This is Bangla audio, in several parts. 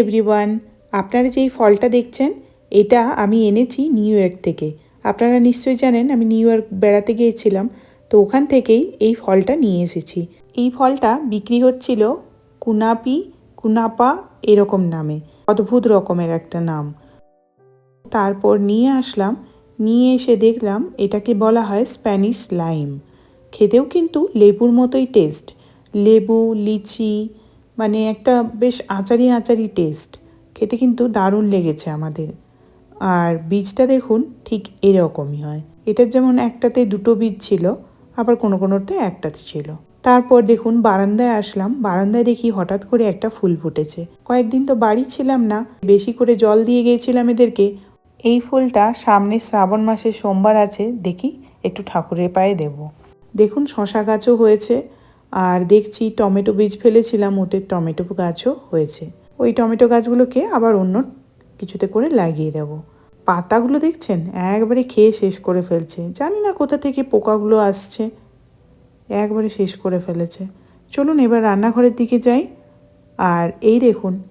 এভরিওয়ান আপনারা যেই ফলটা দেখছেন, এটা আমি এনেছি নিউ ইয়র্ক থেকে। আপনারা নিশ্চয়ই জানেন, আমি নিউ ইয়র্ক বেড়াতে গিয়েছিলাম, তো ওখান থেকেই এই ফলটা নিয়ে এসেছি। এই ফলটা বিক্রি হচ্ছিল কুনাপি, কুনাপা এরকম নামে, অদ্ভুত রকমের একটা নাম। তারপর নিয়ে আসলাম, নিয়ে এসে দেখলাম, এটাকে বলা হয় স্প্যানিশ লাইম খেতেও কিন্তু লেবুর মতোই টেস্ট লেবু, লিচি মানে একটা বেশ আচারি আচারি টেস্ট খেতে কিন্তু দারুণ লেগেছে আমাদের। আর বীজটা দেখুন, ঠিক এরকমই হয়। এটার যেমন একটাতে দুটো বীজ ছিল, আবার কোনো কোনোতে একটা ছিল। তারপর দেখুন, বারান্দায় আসলাম। বারান্দায় দেখি হঠাৎ করে একটা ফুল ফুটেছে। কয়েকদিন তো বাড়ি ছিলাম না, বেশি করে জল দিয়ে গিয়েছিলাম এদেরকে। এই ফুলটা সামনে শ্রাবণ মাসে সোমবার আছে, দেখি একটু ঠাকুরের পায়ে দেব। দেখুন, শশা গাছও হয়েছে। আর দেখছি টমেটো বীজ ফেলেছিলাম, ওটের টমেটো গাছও হয়েছে। ওই টমেটো গাছগুলোকে আবার অন্য কিছুতে করে লাগিয়ে দেব। পাতাগুলো দেখছেন? একবারে খেয়ে শেষ করে ফেলছে। জানি না কোথা থেকে পোকাগুলো আসছে। একবারে শেষ করে ফেলেছে। চলুন এবার রান্নাঘরের দিকে যাই। আর এই দেখুন,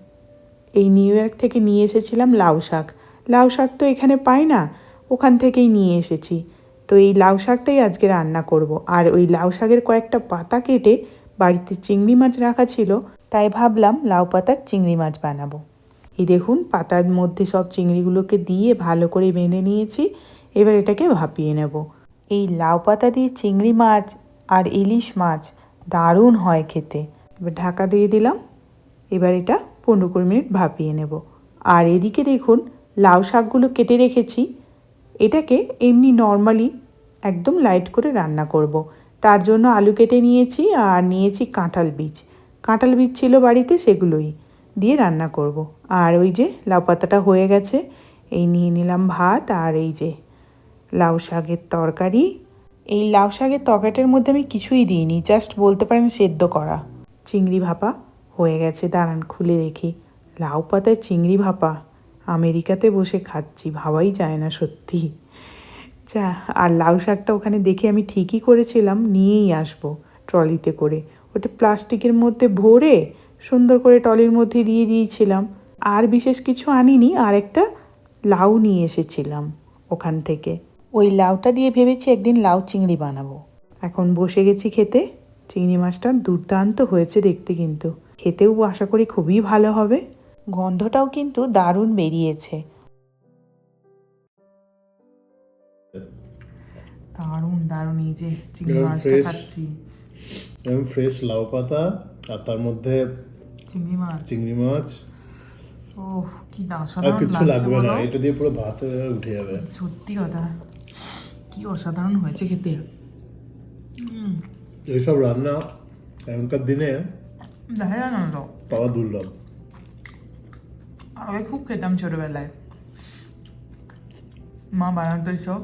এই নিউ ইয়র্ক থেকে নিয়ে এসেছিলাম লাউ শাক। লাউ শাক তো এখানে পাই না, ওখান থেকেই নিয়ে এসেছি। তো এই লাউ শাকটাই আজকে রান্না করব। আর ওই লাউ শাকের কয়েকটা পাতা কেটে বাড়িতে চিংড়ি মাছ রাখা ছিল, তাই ভাবলাম লাউ পাতার চিংড়ি মাছ বানাবো। এই দেখুন, পাতার মধ্যে সব চিংড়িগুলোকে দিয়ে ভালো করে বেঁধে নিয়েছি, এবার এটাকে ভাপিয়ে নেব। এই লাউ পাতা দিয়ে চিংড়ি মাছ আর ইলিশ মাছ দারুণ হয় খেতে। এবার ঢাকা দিয়ে দিলাম, এবার এটা পনেরো কুড়ি মিনিট ভাপিয়ে নেব। আর এদিকে দেখুন, লাউ শাকগুলো কেটে রেখেছি এটাকে এমনি নর্মালি একদম লাইট করে রান্না করব। তার জন্য আলু কেটে নিয়েছি আর নিয়েছি কাঁঠাল বীজ। কাঁঠাল বীজ ছিল বাড়িতে সেগুলোই দিয়ে রান্না করব। আর ওই যে লাউ পাতাটা হয়ে গেছে, এই নিয়ে নিলাম ভাত আর এই যে লাউ শাকের তরকারি। এই লাউ শাকের তরকারিটার মধ্যে আমি কিছুই দিইনি জাস্ট বলতে পারেন সেদ্ধ করা। চিংড়ি ভাপা হয়ে গেছে, দাঁড়ান খুলে দেখি। লাউ পাতায় চিংড়ি ভাপা? আমেরিকাতে বসে খাচ্ছি, ভাবাই যায় না সত্যি। যা আর লাউ শাকটা ওখানে দেখে আমি ঠিকই করেছিলাম, নিয়েই আসব ট্রলিতে করে। ওটা প্লাস্টিকের মধ্যে ভরে সুন্দর করে টলির মধ্যে দিয়ে দিয়েছিলাম। আর বিশেষ কিছু আনিনি, আর একটা লাউ নিয়ে এসেছিলাম ওখান থেকে। ওই লাউটা দিয়ে ভেবেছি একদিন লাউ চিংড়ি বানাবো। এখন বসে গেছি খেতে, চিংড়ি মাছটা দুর্দান্ত হয়েছে দেখতে কিন্তু। খেতেও আশা করি খুবই ভালো হবে। গন্ধটাও কিন্তু দারুণ বেরিয়েছে। দারুণ দারুণ এই যে চিংড়ি মাছটা খাচ্ছি। এবং ফ্রেশ লাউ পাতা আর তার মধ্যে চিংড়ি মাছ। চিংড়ি মাছ। ও কি আর কিছু লাগবে না এটা দিয়ে পুরো ভাত উঠে যাবে। সত্যি কথা। কি অসাধারণ হয়েছে খেতে। এইসব রান্না এখনকার দিনে দেখা যায় না তো। পাওয়া দুর্লভ। আগে খুব খেতাম ছোটবেলায়। মা বানাতো সব